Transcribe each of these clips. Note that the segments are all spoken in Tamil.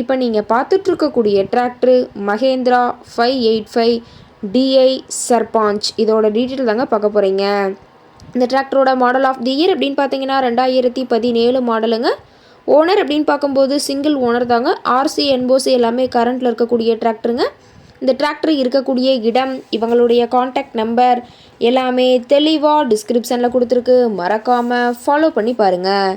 இப்போ நீங்கள் பார்த்துட்ருக்கக்கூடிய tractor Mahindra five eight five DI Sarpanch. இதோட டீட்டெயில் தாங்க பார்க்க போகிறீங்க இந்த டிராக்டரோட மாடல் ஆஃப் தி இயர் அப்படின்னு பார்த்தீங்கன்னா ரெண்டாயிரத்தி பதினேழு மாடலுங்க. ஓனர் அப்படின்னு பார்க்கும்போது சிங்கிள் ஓனர் தாங்க. ஆர்சி என்போசி எல்லாமே கரண்ட்டில் இருக்கக்கூடிய டிராக்டருங்க. இந்த டிராக்டர் இருக்கக்கூடிய இடம் இவங்களுடைய காண்டாக்ட் நம்பர் எல்லாமே தெளிவாக டிஸ்கிரிப்ஷனில் கொடுத்துருக்கு. மறக்காமல் ஃபாலோ பண்ணி பாருங்கள்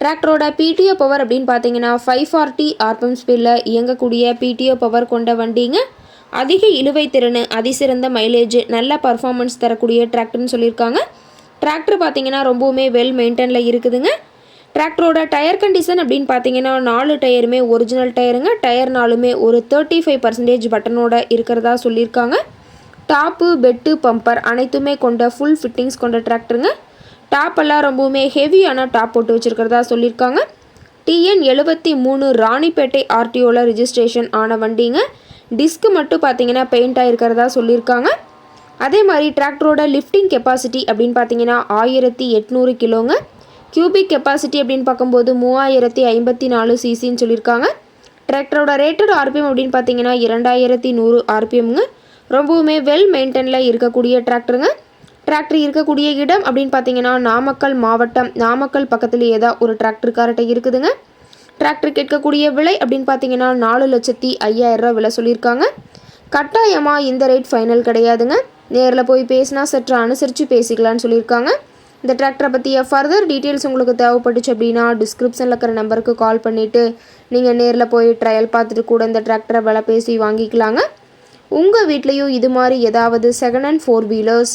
டிராக்டரோட பிடிஓ பவர் அப்படின்னு பார்த்தீங்கன்னா ஃபைவ் ஃபார்ட்டி ஆர்பிஎம் ஸ்பீடில் இயங்கக்கூடிய பிடிஓ பவர் கொண்ட வண்டிங்க. அதிக இழுவை திறன் அதிசிறந்த மைலேஜ் நல்ல பர்ஃபார்மன்ஸ் தரக்கூடிய டிராக்டர்னு சொல்லியிருக்காங்க. டிராக்டர் பார்த்தீங்கன்னா ரொம்பவுமே வெல் மெயின்டெனில் இருக்குதுங்க. டிராக்டரோட டயர் கண்டிஷன் அப்படின்னு பார்த்தீங்கன்னா நாலு டயருமே ஒரிஜினல் டயருங்க டயர் நாலுமே ஒரு தேர்ட்டி ஃபைவ் பர்சன்டேஜ் பட்டனோட இருக்கிறதா சொல்லியிருக்காங்க. டாப்பு பெட்டு பம்பர் அனைத்துமே கொண்ட ஃபுல் ஃபிட்டிங்ஸ் கொண்ட டிராக்டருங்க டாப் எல்லாம் ரொம்பவுமே ஹெவியான டாப் போட்டு வச்சுருக்கிறதா சொல்லியிருக்காங்க. டிஎன் எழுபத்தி மூணு ராணிப்பேட்டை ஆர்டிஓவில் ரிஜிஸ்ட்ரேஷன் ஆன வண்டிங்க. டிஸ்க்கு மட்டும் பார்த்தீங்கன்னா பெயிண்ட் ஆகிருக்கிறதா சொல்லியிருக்காங்க. அதே மாதிரி டிராக்டரோட லிஃப்டிங் கெப்பாசிட்டி அப்படின்னு பார்த்தீங்கன்னா ஆயிரத்தி எட்நூறு கிலோங்க. கியூபிக் கெப்பாசிட்டி அப்படின்னு பார்க்கும்போது மூவாயிரத்தி ஐம்பத்தி நாலு சிசின்னு சொல்லியிருக்காங்க. டிராக்டரோட ரேட்டட் ஆர்பிஎம் அப்படின்னு பார்த்தீங்கன்னா இரண்டாயிரத்தி நூறு ஆர்பிஎம்ங்க. ரொம்பவுமே வெல் மெயின்டெனில் இருக்கக்கூடிய டிராக்டருங்க. டிராக்டர் இருக்கக்கூடிய இடம் அப்படின்னு பார்த்தீங்கன்னா நாமக்கல் மாவட்டம். நாமக்கல் பக்கத்துலேயே தான் ஒரு டிராக்டர்கார்ட்ட இருக்குதுங்க. டிராக்டர் கேட்கக்கூடிய விலை அப்படின்னு பார்த்தீங்கன்னா நாலு லட்சத்தி ஐயாயிரரூவா விலை சொல்லியிருக்காங்க. கட்டாயமாக இந்த ரேட் ஃபைனல் கிடையாதுங்க. நேரில் போய் பேசினா சற்று அனுசரித்து பேசிக்கலான்னு சொல்லியிருக்காங்க. இந்த டிராக்டரை பற்றிய ஃபர்தர் டீட்டெயில்ஸ் உங்களுக்கு தேவைப்பட்டுச்சு அப்படின்னா டிஸ்கிரிப்ஷனில் இருக்கிற நம்பருக்கு கால் பண்ணிவிட்டு நீங்கள் நேரில் போய் ட்ரையல் பார்த்துட்டு கூட இந்த டிராக்டரை விலை பேசி வாங்கிக்கலாங்க. உங்கள் வீட்லேயும் இது மாதிரி ஏதாவது second hand four wheelers